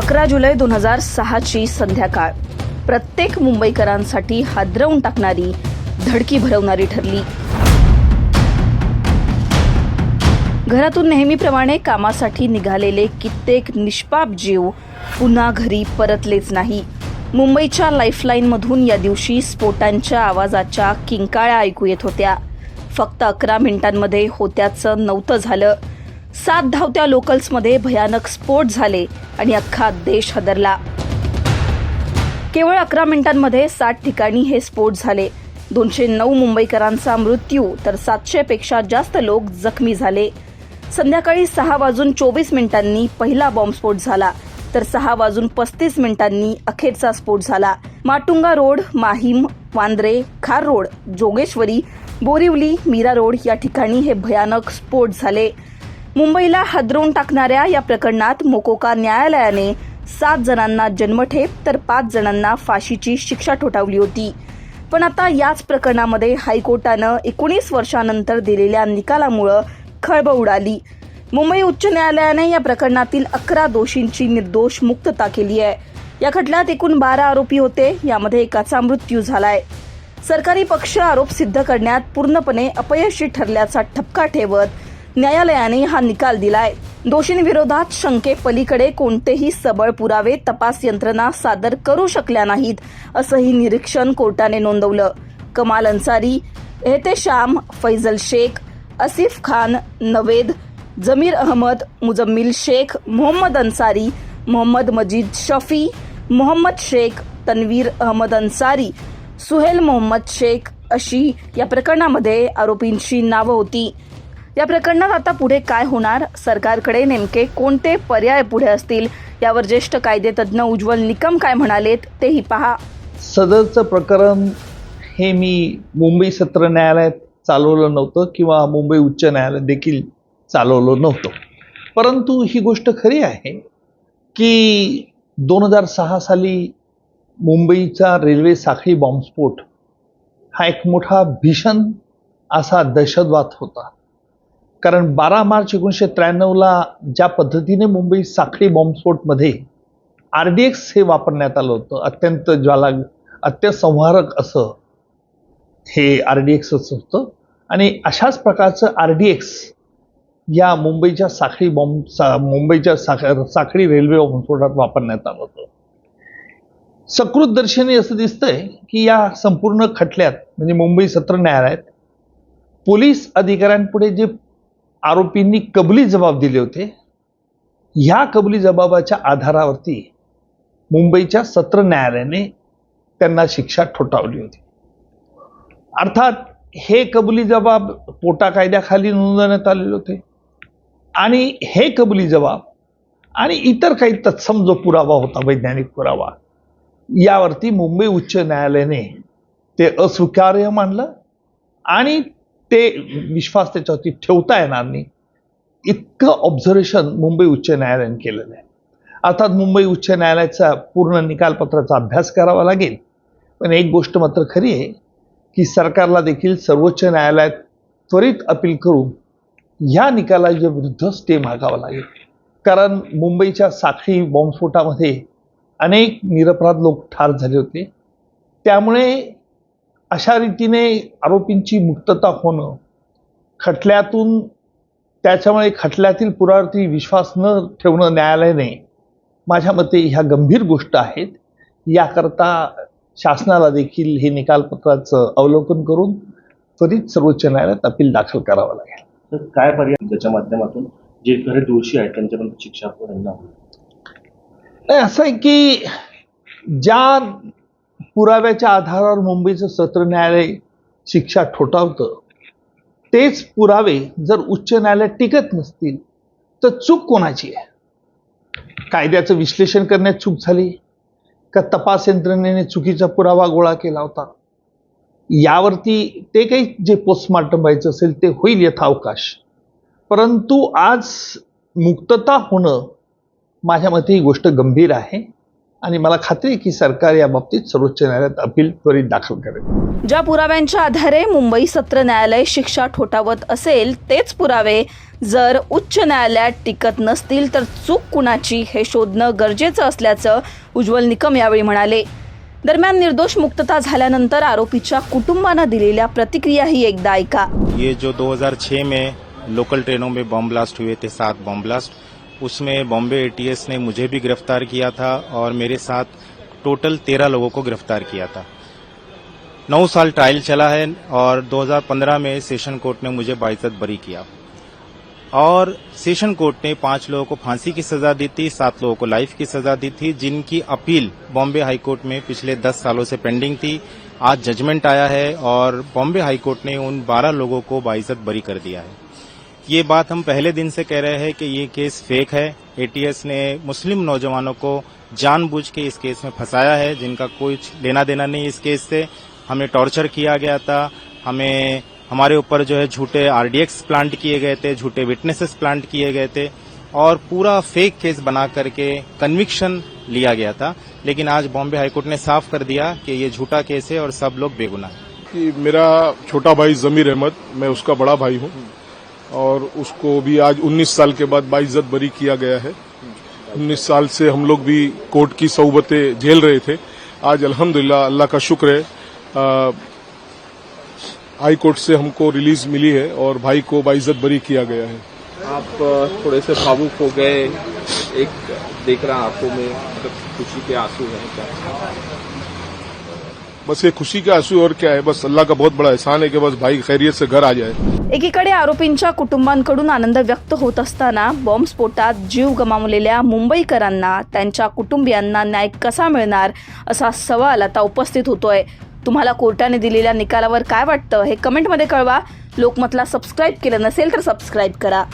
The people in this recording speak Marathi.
अकरा जुलै दोन हजार सहाची संध्याकाळ. प्रत्येक मुंबईकरांसाठी हादरवून टाकणारी धडकी भरवणारी ठरली. घरातून नेहमीप्रमाणे कामासाठी निघालेले कित्येक निष्पाप जीव पुन्हा घरी परतलेच नाही. मुंबईच्या लाईफलाईनमधून या दिवशी स्फोटांच्या आवाजाच्या किंकाळ्या ऐकू येत होत्या. फक्त अकरा मिनिटांमध्ये होत्याचं नव्हतं झालं. सात धावत्या लोकल्समध्ये भयानक स्फोट झाले आणि अख्खा देश हदरला. केवळ अकरा मिनिटांमध्ये सात ठिकाणी हे स्फोट झाले. दोनशे नऊ मुंबईकरांचा मृत्यू तर सातशे पेक्षा जास्त लोक जखमी झाले. संध्याकाळी सहा वाजून चोवीस मिनिटांनी पहिला बॉम्बस्फोट झाला तर सहा वाजून पस्तीस मिनिटांनी अखेरचा स्फोट झाला. Matunga road Mahim Vandre Khar road Jogeshwari Borivali Mira road या ठिकाणी हे भयानक स्फोट झाले. मुंबईला हादरवून टाकणाऱ्या या प्रकरणात मोकोका न्यायालयाने सात जणांना जन्मठेप तर पाच जणांना फाशीची शिक्षा ठोठावली होती. पण आता याच प्रकरणामध्ये हायकोर्टानं एकोणीस वर्षानंतर दिलेल्या निकालामुळं खळबळ उडाली. मुंबई उच्च न्यायालयाने या प्रकरणातील अकरा दोषींची निर्दोष मुक्तता केली आहे. या खटल्यात एकूण बारा आरोपी होते यामध्ये एकाचा मृत्यू झालाय. सरकारी पक्ष आरोप सिद्ध करण्यात पूर्णपणे अपयशी ठरल्याचा ठपका ठेवत न्यायालयाने हा निकाल दिलाय. दोषींविरोधात शंकेपलीकडे कोणतेही सबळ पुरावे तपास यंत्रणा सादर करू शकल्या नाहीत असंही निरीक्षण कोर्टाने नोंदवलं. कमाल अन्सारी एहतेशाम फैजल शेख असिफ खान नवेद जमीर अहमद मुजम्मिल शेख मोहम्मद अन्सारी मोहम्मद मजीद शफी मोहम्मद शेख तन्वीर अहमद अन्सारी सुहेल मोहम्मद शेख अशी या प्रकरणामध्ये आरोपींची नावं होती. या प्रकरणात आता पुढे काय होणार? सरकारकडे नेमके कोणते पर्याय पुढे असतील? यावर ज्येष्ठ कायदेतज्ञ उज्ज्वल निकम काय म्हणालेत तेही पहा. सदरचं प्रकरण हे मी मुंबई सत्र न्यायालयात चालवलं नव्हतं किंवा मुंबई उच्च न्यायालयात देखील चालवलं नव्हतं. परंतु ही गोष्ट खरी आहे की दोन हजार सहा साली मुंबईचा रेल्वे साखळी बॉम्बस्फोट हा एक मोठा भीषण असा दहशतवाद होता. कारण बारा मार्च एकोणीसशे त्र्याण्णवला ज्या पद्धतीने मुंबई साखळी बॉम्बस्फोटमध्ये आर डी एक्स हे वापरण्यात आलं होतं अत्यंत ज्वाला अत्यंत संहारक असं हे आर डी एक्सच होतं. आणि अशाच प्रकारचं आर डी एक्स या मुंबईच्या साखळी बॉम्ब सा मुंबईच्या साख साखळी रेल्वे बॉम्बस्फोटात वापरण्यात आलं होतं. सकृत दर्शनी असं दिसतंय की या संपूर्ण खटल्यात म्हणजे मुंबई सत्र न्यायालयात पोलीस अधिकाऱ्यांपुढे जे आरोपींनी कबली जबाब दिले होते. ह्या कबली जबाबाच्या आधारावरती मुंबईच्या सत्र न्यायालयाने त्यांना शिक्षा ठोठावली होती. अर्थात हे कबुली जबाब पोटा कायद्याखाली नोंदवण्यात आलेले होते. आणि हे कबली जबाब आणि इतर काही तत्सम जो पुरावा होता वैज्ञानिक पुरावा यावरती मुंबई उच्च न्यायालयाने ते अस्वीकार्य मानलं आणि ते विश्वास त्याच्यावरती ठेवता येणार नाही. इतकं ऑब्झर्वेशन मुंबई उच्च न्यायालयाने केलेलं आहे. अर्थात मुंबई उच्च न्यायालयाचा पूर्ण निकालपत्राचा अभ्यास करावा लागेल. पण एक गोष्ट मात्र खरी आहे की सरकारला देखील सर्वोच्च न्यायालयात त्वरित अपील करून ह्या निकालाच्या विरुद्ध स्टे मागावा लागेल. कारण मुंबईच्या साखळी बॉम्बस्फोटामध्ये अनेक निरपराध लोक ठार झाले होते. त्यामुळे अशा रीतीने आरोपींची मुक्तता होणं खटल्यातून त्याच्यामुळे खटल्यातील पुरावरती विश्वास न ठेवणं न्यायालयाने माझ्या मते ह्या गंभीर गोष्ट आहेत. याकरता शासनाला देखील हे निकालपत्राचं अवलोकन करून त्वरित सर्वोच्च न्यायालयात अपील दाखल करावं लागेल. तर काय पर्याय त्याच्या माध्यमातून? जे खरे दोषी आहेत त्यांच्यापर्यंत शिक्षा त्यांना होईल नाही असं आहे की ज्या पुराव्याच्या आधारावर मुंबईचं सत्र न्यायालय शिक्षा ठोठावतं. तेच पुरावे जर उच्च न्यायालयात टिकत नसतील तर चूक कोणाची आहे? कायद्याचं विश्लेषण करण्यात चूक झाली? का तपास यंत्रणेने चुकीचा पुरावा गोळा केला होता? यावरती ते काही जे पोस्टमार्टम व्हायचं असेल ते होईल यथावकाश परंतु आज मुक्तता होणं माझ्या मते ही गोष्ट गंभीर आहे. आणि मला खात्री आहे की सरकार या बाबतीत सर्वोच्च न्यायालयात अपील त्वरित दाखल करेल. ज्या पुराव्यांच्या आधारे मुंबई सत्र न्यायालय शिक्षा ठोठावत असेल तेच पुरावे जर उच्च न्यायालयात टिकत नसतील तर चूक कुणाची हे शोधणं गरजेचं असल्याचं उज्ज्वल निकम यावेळी म्हणाले. दरम्यान निर्दोष मुक्तता झाल्यानंतर आरोपीच्या कुटुंबानं दिलेल्या प्रतिक्रियाही एकदा ऐका. ये जो 2006 में लोकल ट्रेनों में बम ब्लास्ट हुए थे सात बम ब्लास्ट उसमें बॉम्बे एटीएस ने मुझे भी गिरफ़्तार किया था और मेरे साथ टोटल तेरह लोगों को गिरफ़्तार किया था। नौ साल ट्रायल चला है और 2015 में सेशन कोर्ट ने मुझे बाइज्जत बरी किया। और सेशन कोर्ट ने पाँच लोगों को फांसी की सजा दी थी, सात लोगों को लाइफ की सजा दी थी, जिनकी अपील बॉम्बे हाईकोर्ट में पिछले दस सालों से पेंडिंग थी। आज जजमेंट आया है और बॉम्बे हाईकोर्ट ने उन बारह लोगों को बाइज्जत बरी कर दिया है। ये बात हम पहले दिन से कह रहे हैं कि ये केस फेक है। एटीएस ने मुस्लिम नौजवानों को जानबूझ के इस केस में फंसाया है, जिनका कुछ लेना देना नहीं इस केस से। हमें टॉर्चर किया गया था। हमें, हमारे ऊपर जो है झूठे आरडीएक्स प्लांट किए गए थे, झूठे विटनेसेस प्लांट किए गए थे और पूरा फेक केस बना करके कन्विक्शन लिया गया था। लेकिन आज बॉम्बे हाईकोर्ट ने साफ़ कर दिया कि ये झूठा केस है और सब लोग बेगुनाह मेरा छोटा भाई जमीर अहमद, मैं उसका बड़ा भाई हूँ। और उसको भी आज 19 साल के बाद बाइज्जत बरी किया गया है। 19 साल से हम लोग भी कोर्ट की सौबतें झेल रहे थे। आज अल्हम्दुलिल्लाह अल्लाह का शुक्र है हाई कोर्ट से हमको रिलीज़ मिली है और भाई को बाइज्जत बरी किया गया है। आप थोड़े से भावुक हो गए। एक देख रहा आँखों में मतलब खुशी के आँसू हैं। क्या बस ये खुशी के आंसू और क्या है? बस अल्लाह का बहुत बड़ा एहसान है की बस भाई खैरियत से घर आ जाए। एकीकडे आरोपींच्या कुटुंबांकडून आनंद व्यक्त होत असताना बॉम्बस्फोटात जीव गमावलेल्या मुंबईकरांना त्यांच्या कुटुंबियांना न्याय कसा मिळणार असा सवाल आता उपस्थित होतोय. तुम्हाला कोर्टाने दिलेल्या निकालावर काय वाटतं हे कमेंटमध्ये कळवा. लोकमतला सबस्क्राईब केलं नसेल तर सबस्क्राईब करा.